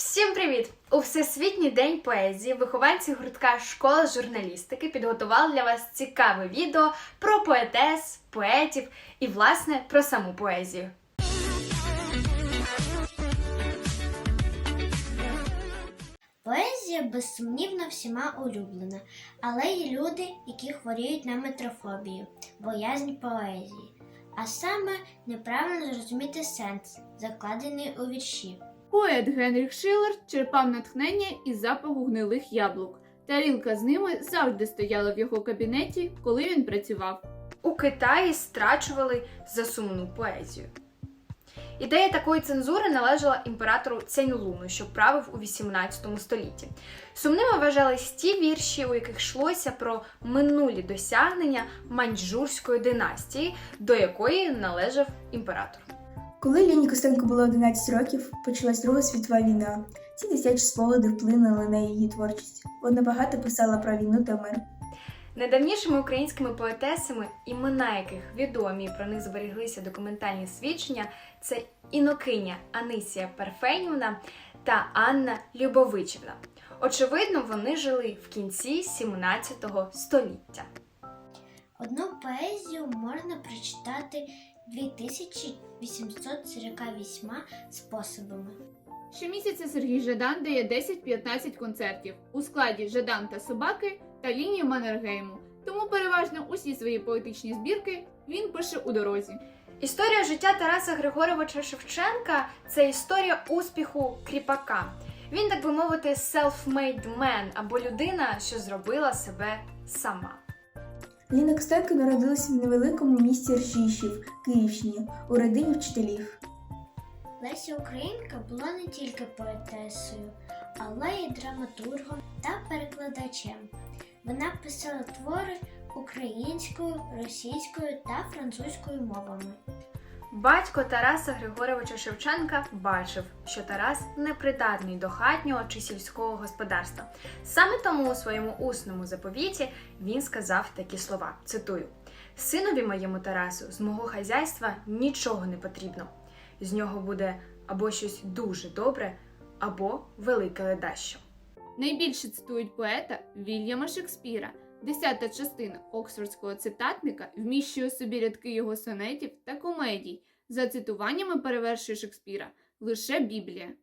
Всім привіт! У Всесвітній день поезії вихованці гуртка Школа журналістики підготували для вас цікаве відео про поетес, поетів і, власне, про саму поезію. Поезія безсумнівно всіма улюблена, але є люди, які хворіють на метрофобію, боязнь поезії, а саме неправильно зрозуміти сенс, закладений у вірші. Поет Генріх Шиллер черпав натхнення із запаху гнилих яблук. Тарілка з ними завжди стояла в його кабінеті, коли він працював. У Китаї страчували за сумну поезію. Ідея такої цензури належала імператору Цяньлуну, що правив у 18 столітті. Сумними вважались ті вірші, у яких йшлося про минулі досягнення маньчжурської династії, до якої належав імператор. Коли Ліні Костенко було 11 років, почалась Друга світова війна. Ці дитячі спогади вплинули на її творчість. Вона багато писала про війну та мир. Найдавнішими українськими поетесами, імена яких відомі і про них зберіглися документальні свідчення, це інокиня Анисія Парфенівна та Анна Любовичівна. Очевидно, вони жили в кінці 17 століття. Одну поезію можна прочитати 2848 способами. Щомісяця Сергій Жадан дає 10-15 концертів у складі Жадан та собаки та лінії Маннергейму. Тому переважно усі свої поетичні збірки він пише у дорозі. Історія життя Тараса Григоровича Шевченка це історія успіху кріпака. Він, так би мовити, self-made man або людина, що зробила себе сама. Ліна Костенко народилася в невеликому місті Ржішів, Київщині, у родині вчителів. Леся Українка була не тільки поетесою, але й драматургом та перекладачем. Вона писала твори українською, російською та французькою мовами. Батько Тараса Григоровича Шевченка бачив, що Тарас непридатний до хатнього чи сільського господарства. Саме тому у своєму усному заповіті він сказав такі слова: цитую: Синові моєму Тарасу, з мого хазяйства нічого не потрібно. З нього буде або щось дуже добре, або велике ледащо. Найбільше цитують поета Вільяма Шекспіра. Десята частина Оксфордського цитатника вміщує у собі рядки його сонетів та комедій. За цитуваннями перевершує Шекспіра лише Біблія.